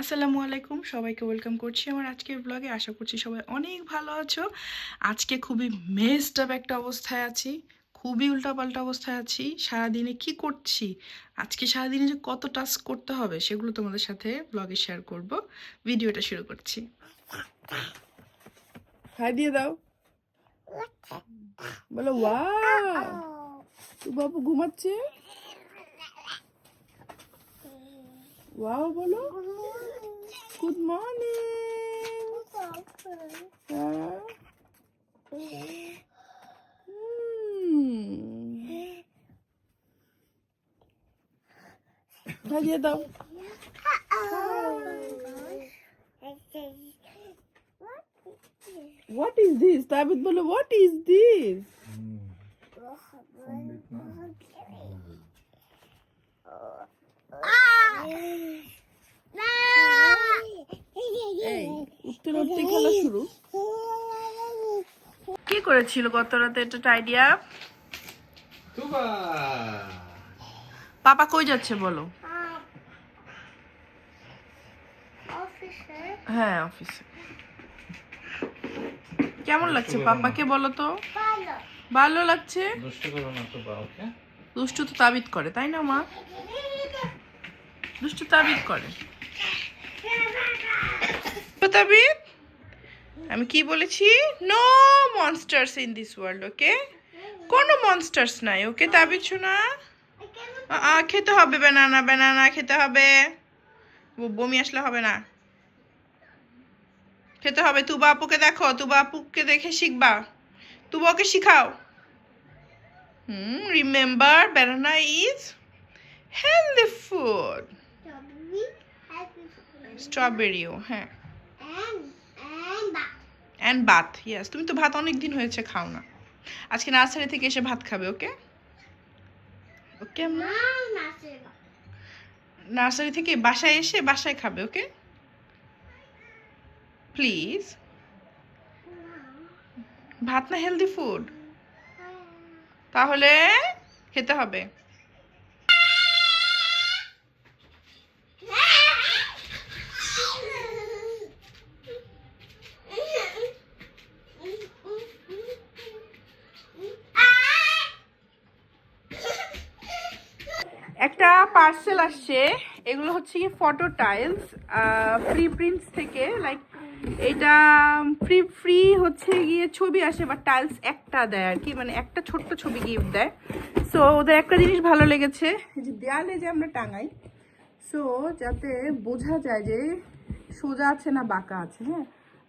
আসসালামু আলাইকুম। সবাইকে ওয়েলকাম করছি আমার আজকের ব্লগে আশা করছি সবাই অনেক ভালো আছো। আজকে খুবই মেসড আপ একটা অবস্থায় আছি। খুবই উল্টাপাল্টা অবস্থায় আছি। সারাদিনে কি করছি? আজকে সারাদিনে যে কত টাস্ক করতে হবে, সেগুলো তোমাদের সাথে ব্লগে শেয়ার করব। ভিডিওটা শুরু করছি। হাই দিয়ে দাও। বলো বাবু ঘুমাচ্ছে বলো। Good morning. Huh? Hmm. Hadi adam. What is this? Tabit bolo, what is this? Mm. Ah! উঠতে উঠতে খেলা শুরু। কি করেছিল গত রাতে? এটা আইডিয়া পাপা কই যাচ্ছে বলো? হ্যাঁ অফিসে কেমন লাগছে পাপাকে বলো তো? ভালো। লাগছে? দুষ্ট তো তাবিদ করে তাই না মা? দুষ্টু তাবিদ করে। তাবিদ আমি কি বলেছি? No monsters in this world okay কোনো মনস্টার্স নাই ওকে তাবিদ শোনা? খেতে হবে বেনানা বেনানা খেতে হবে। বমি আসলে হবে না। খেতে হবে। তুবা আপুকে দেখো তুবা আপুকে দেখে শিখবা। তুবা ওকে শিখাও। হুম remember banana is healthy food স্ট্রবেরিও হ্যাঁ। অ্যান্ড ভাত ইয়াস তুমি তো ভাত অনেক দিন হয়েছে খাও না। আজকে নার্সারি থেকে এসে ভাত খাবে ওকে? ওকে নার্সারি থেকে বাসায় এসে বাসায় খাবে ওকে? প্লিজ ভাত না হেলদি ফুড তাহলে খেতে হবে একটা পার্সেল আসছে, এগুলো হচ্ছে কি ফটো টাইলস ফ্রি প্রিন্টস থেকে লাইক এটা ফ্রি ফ্রি হচ্ছে গিয়ে ছবি আসে বা টাইলস একটা দেয় আর কি মানে একটা ছোট্ট ছবি গিফট দেয়। সো ওদের একটা জিনিস ভালো লেগেছে যে দেয়ালে যে আমরা টাঙাই সো যাতে বোঝা যায় যে সোজা আছে না বাঁকা আছে হ্যাঁ?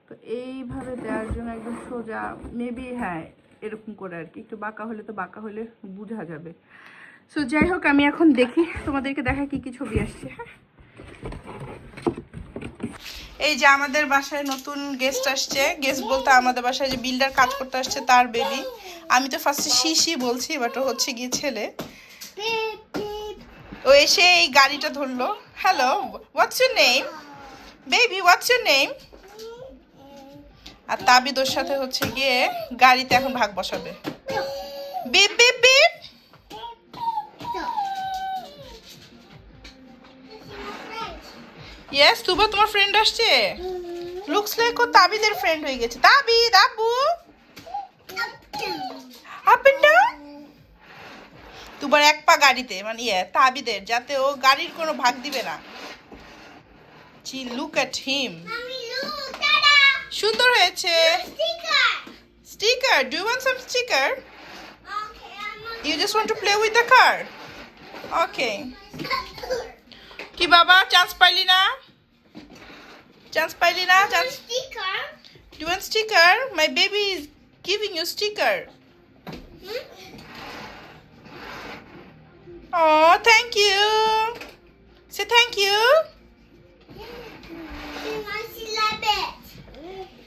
তো এইভাবে দেওয়ার জন্য একদম সোজা মেবি হ্যাঁ এরকম করে আর কি, একটু বাঁকা হলে তো বাঁকা হলে বোঝা যাবে। সো যাই হোক, আমি এখন দেখি তোমাদেরকে দেখা কি কি ছবি আসছে হ্যাঁ? এই যে আমাদের বাসায় নতুন গেস্ট আসছে। গেস্ট বলতে আমাদের বাসায় যে বিল্ডার কাজ করতে আসছে, তার বেবি আমি তো ফার্স্টে শিশি বলছি বাট ও হচ্ছে গিয়ে ছেলে। ও এসে এই গাড়িটা ধরলো। Hello what's your name baby what's your name আর তাবিদ ওর সাথে হচ্ছে গিয়ে গাড়িতে এখন ভাগ বসাবে। Beep beep beep yes Tuba তোমার ফ্রেন্ড আসছে। লুকস লাইক ও তাবিদের ফ্রেন্ড হয়ে গেছে। তাবিদ আব্বু। আপ এন্ড ডাউন তুবার এক পা গাড়িতে মানে ইয়ে তাবিদের যাতে ও গাড়ির কোনো ভাগ দিবে না। জি লুক অ্যাট হিম সুন্দর হয়েছে। Sticker do you want some sticker you just want to play with the car okay কি বাবা চান্স পাইলি না চান্স পাইলি না chance do want sticker my baby is giving you sticker Oh, thank you. Say thank you.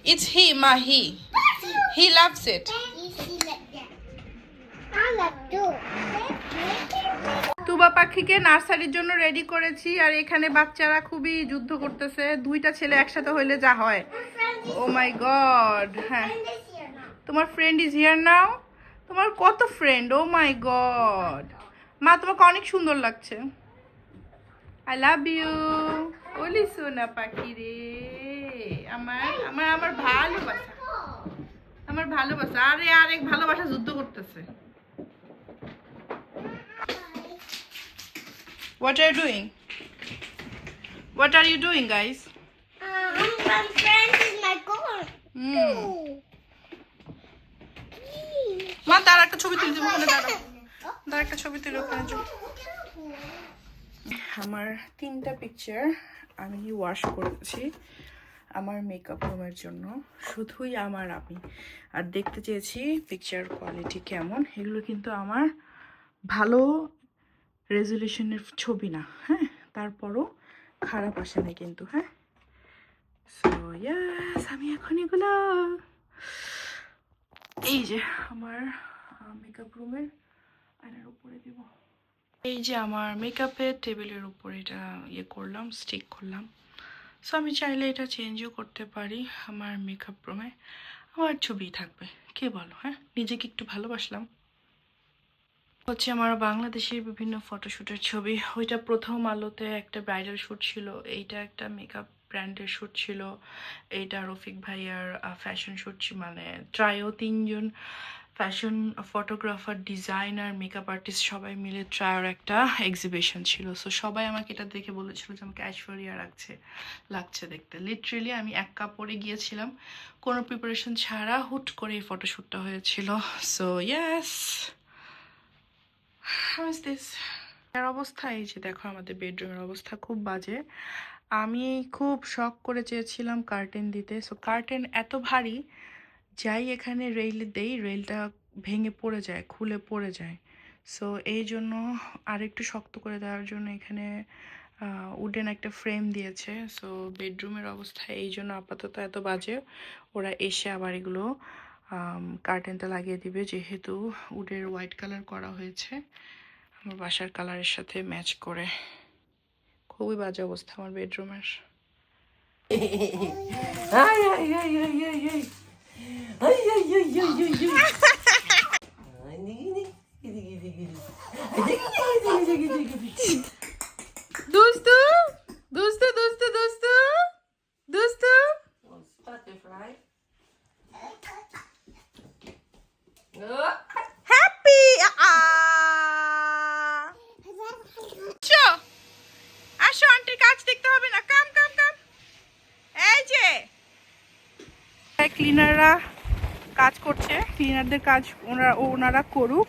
It's he, ma he. He loves it. Tuba পাখিকে নার্সারির জন্য ready করেছি আর এখানে বাচ্চারা খুবই যুদ্ধ করতেছে। দুইটা ছেলে একসাথে হইলে যা হয়। ও মাই গড হ্যাঁ। তোমার ফ্রেন্ড ইজ হিয়ার নাও তোমার কত ফ্রেন্ড ও মাই গড মা, তোমাকে অনেক সুন্দর লাগছে। আই লাভ ইউ ওলি সোনা পাখি রে। আমার আমার আমার ভালোবাসা। আমার ভালোবাসা। আরে, আরেক ভালোবাসা যুদ্ধ করতেছে। What are you doing? What are you doing, guys? Uh, I'm friends is my goal. হুম মা তার একটা ছবি তুলছি ওখানে দাঁড়াও তার একটা ছবি তুলে ওখানে আমার তিনটা পিকচার আমি ওয়াশ করেছি আমার মেকআপ রুমের জন্য। শুধুই আমার আমি। আর দেখতে চেয়েছি পিকচার কোয়ালিটি কেমন। এগুলো কিন্তু আমার ভালো রেজলিউশনের ছবি না হ্যাঁ? তারপরও খারাপ আসে না কিন্তু হ্যাঁ? আমি এখন এগুলো এই যে আমার মেকআপ রুমের আয়নার উপরে দেব। এই যে আমার মেকআপের টেবিলের উপরে এটা ইয়ে করলাম স্টিক করলাম। সো আমি চাইলে এটা চেঞ্জও করতে পারি আমার মেকআপ রুমে আমার ছবি থাকবে, কে বলো হ্যাঁ? নিজেকে একটু ভালোবাসলাম। হচ্ছে আমার বাংলাদেশের বিভিন্ন ফটোশ্যুটের ছবি। ওইটা প্রথম আলোতে একটা ব্রাইডাল শ্যুট ছিল, এইটা একটা মেকআপ ব্র্যান্ডের শ্যুট ছিল, এইটা রফিক ভাইয়ার ফ্যাশন শ্যুট মানে ট্রায়ও তিনজন fashion photographer designer makeup artist সবাই মিলে ট্রায়ার একটা এক্সিবিশন ছিল। সো সবাই আমাকে এটা দেখে বলেছিল যে আমাকে ঐশ্বরিয়া লাগছে লাগছে দেখতে। লিটারেলি আমি এক কাপড়ে গিয়েছিলাম, কোনো প্রিপারেশন ছাড়া হুট করে এই ফটোশ্যুটটা হয়েছিল। So yes how is this এর অবস্থা এই যে দেখো, আমাদের বেডরুমের অবস্থা খুব বাজে। আমি খুব শখ করে চেয়েছিলাম কার্টেন দিতে। সো কার্টেন এত ভারী, যাই এখানে রেল দেই রেলটা ভেঙে পড়ে যায়, খুলে পড়ে যায়। সো এই জন্য আর একটু শক্ত করে দেওয়ার জন্য এখানে উডেন একটা ফ্রেম দিয়েছে। সো বেডরুমের অবস্থা এই জন্য আপাতত এত বাজে। ওরা এসে আবার এগুলো কার্টেনটা লাগিয়ে দিবে যেহেতু উডের হোয়াইট কালার করা হয়েছে আমার বাসার কালারের সাথে ম্যাচ করে খুবই বাজে অবস্থা আমার বেডরুমের আই আই আই আই আই আই আই আই আই ay, ক্লিনাররা কাজ করছে। ক্লিনারদের কাজ ওনারা ওনারা করুক।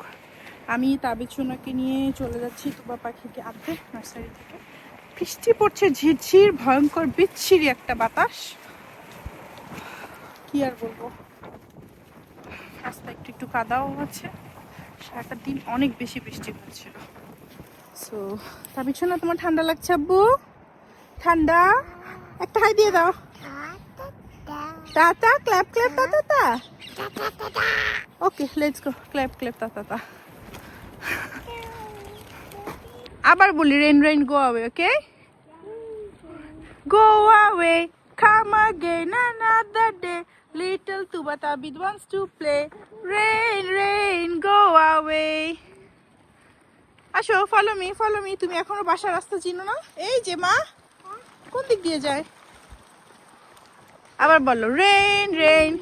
আমি তাবিচুনাকে নিয়ে চলে যাচ্ছি, তুবা পাখিকে আনতে নার্সারি থেকে। বৃষ্টি পড়ছে, ঝিরঝির, ভয়ঙ্কর, বিচ্ছিরি একটা বাতাস। কি আর বলব? রাস্তা একটু একটু কাদাও আছে। সারাটা দিন অনেক বেশি বৃষ্টি হচ্ছিল সো তা না তোমার ঠান্ডা লাগছে আব্বু? ঠান্ডা? একটা হাই দিয়ে দাও। টাটা ক্ল্যাপ ক্ল্যাপ টা টা টা okay let's go clap clap টা টা টা আবার বলি rain rain go away okay go away come again another day. Little tuba tabid wants to play. Rain rain go away. আসো ফলো মি ফলো মি তুমি এখনও বাসার রাস্তা চিনো না? এই যে মা কোন দিক দিয়ে যায়? আবার বলো রেইন রেইন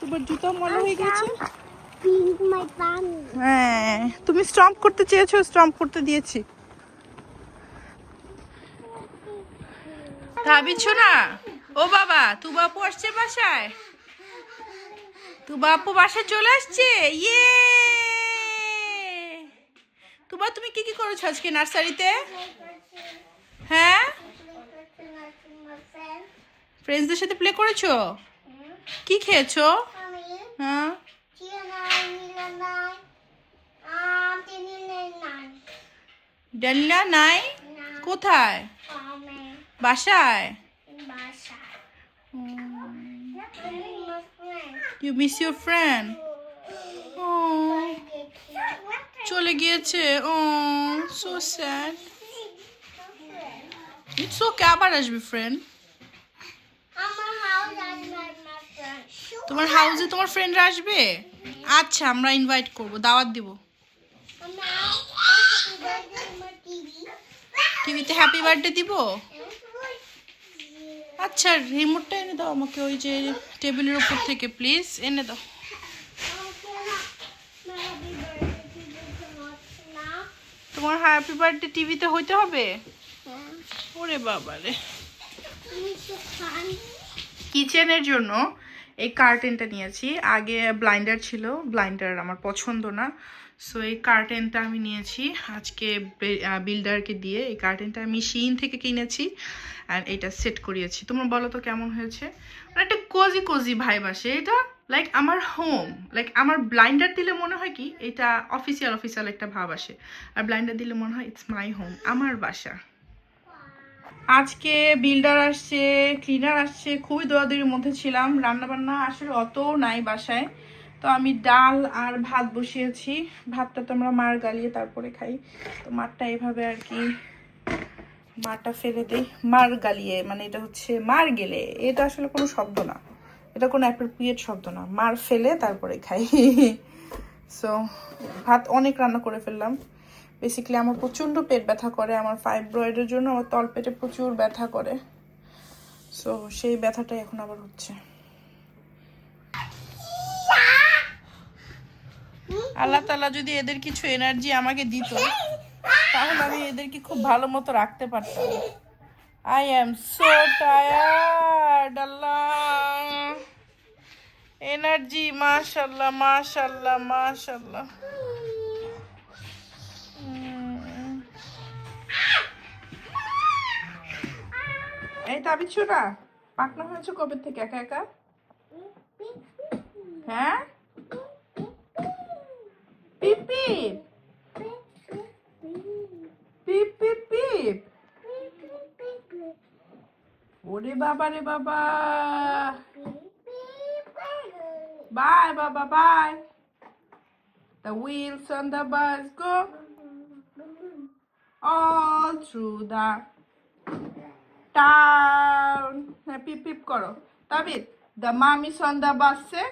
তোমার জুতো মনে হয়ে গেছে। হ্যাঁ তুমি স্টম্প করতে চেয়েছো স্টম্প করতে দিয়েছি। ভাবিছো না? ও বাবা তু বাপু আসছে বাসায়? তু বাপু বাসায় চলে আসছে? ইয়ে! তুবা তুমি কি কি করেছ আজকে নার্সারিতে? হ্যাঁ? ফ্রেন্ডসদের সাথে প্লে করেছ? কি খেয়েছো? হ্যাঁ? ডালিয়া নাই? কোথায়? বাসায়? ইউ মিস ইউর ফ্রেন্ড চলে গিয়েছে। Oh so sad it's okay আবার আসবে ফ্রেন্ড তোমার হাউসে তোমার ফ্রেন্ডরা আসবে? আচ্ছা আমরা ইনভাইট করব দাওয়াত দিব। টিভিতে হ্যাপি বার্থডে দিব? আচ্ছা রিমোটটা এনে দাও আমাকে ওই যে টেবিলের উপর থেকে প্লিজ এনে দাও। তোমার হ্যাপি বার্থডে টিভিতে হইতে হবে? ওরে বাবা রে কিচেনের জন্য এই কার্টেনটা নিয়েছি। আগে ব্লাইন্ডার ছিল ব্লাইন্ডার আমার পছন্দ না। সো এই কার্টেনটা আমি নিয়েছি। আজকে বিল্ডারকে দিয়ে এই কার্টেনটা আমি শিন থেকে কিনেছি অ্যান্ড এটা সেট করিয়েছি। তোমরা বলো তো কেমন হয়েছে? মানে একটা কোজি কোজি ভাইব আসে। এটা লাইক আমার হোম লাইক আমার ব্লাইন্ডার দিলে মনে হয় কি, এটা অফিসিয়াল অফিসিয়াল একটা ভাব আসে। আর ব্লাইন্ডার দিলে মনে হয় ইটস মাই হোম আমার বাসা। আজকে বিল্ডার আসছে ক্লিনার আসছে, খুবই দৌড়াদৌড়ির মধ্যে ছিলাম। রান্নাবান্না আসলে অত নাই বাসায়। তো আমি ডাল আর ভাত বসিয়েছি। ভাতটা তো আমরা মার গালিয়ে তারপরে খাই। তো মারটা এভাবে আর কি মারটা ফেলে দেই। মার গালিয়ে মানে এটা হচ্ছে মার গেলে। এটা আসলে কোনো শব্দ না। এটা কোনো অ্যাপ্রোপ্রিয়েট শব্দ না। মার ফেলে তারপরে খাই। সো ভাত অনেক রান্না করে ফেললাম। বেসিক্যালি আমার প্রচণ্ড পেট ব্যথা করে। আমার ফাইব্রয়েডের জন্য আমার তলপেটে প্রচুর ব্যথা করে। সো সেই ব্যথাটাই এখন আবার হচ্ছে। আল্লাহ তালা যদি এদের কিছু এনার্জি আমাকে দিত, তাহলে আমি এদেরকে খুব ভালো মতো রাখতে পারতাম। I am so tired Allah. Energy মাশাল্লাহ মাশাল্লাহ মাশাল্লাহ এই না পাকনা হয়েছে কবে থেকে? একা একা? হ্যাঁ? পিপ পিপ পিপ পিপ পিপ ওরে বাবা রে বাবা বাই বাবা bye The wheels on the bus go all through the town. হ্যাঁ পিপ পিপ করো তাবিদ the mom is on the bus say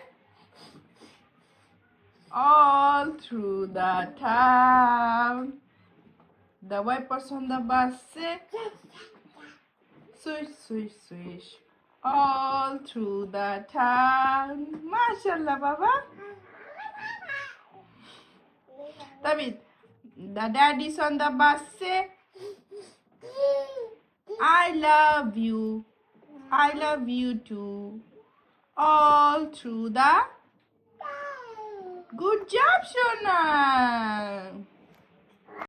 All through the town. The wipers on the bus say swish swish swish all through the town. Mashallah, Baba. David, the daddies on the bus say, I love you. I love you too. All through the Good job, Shona.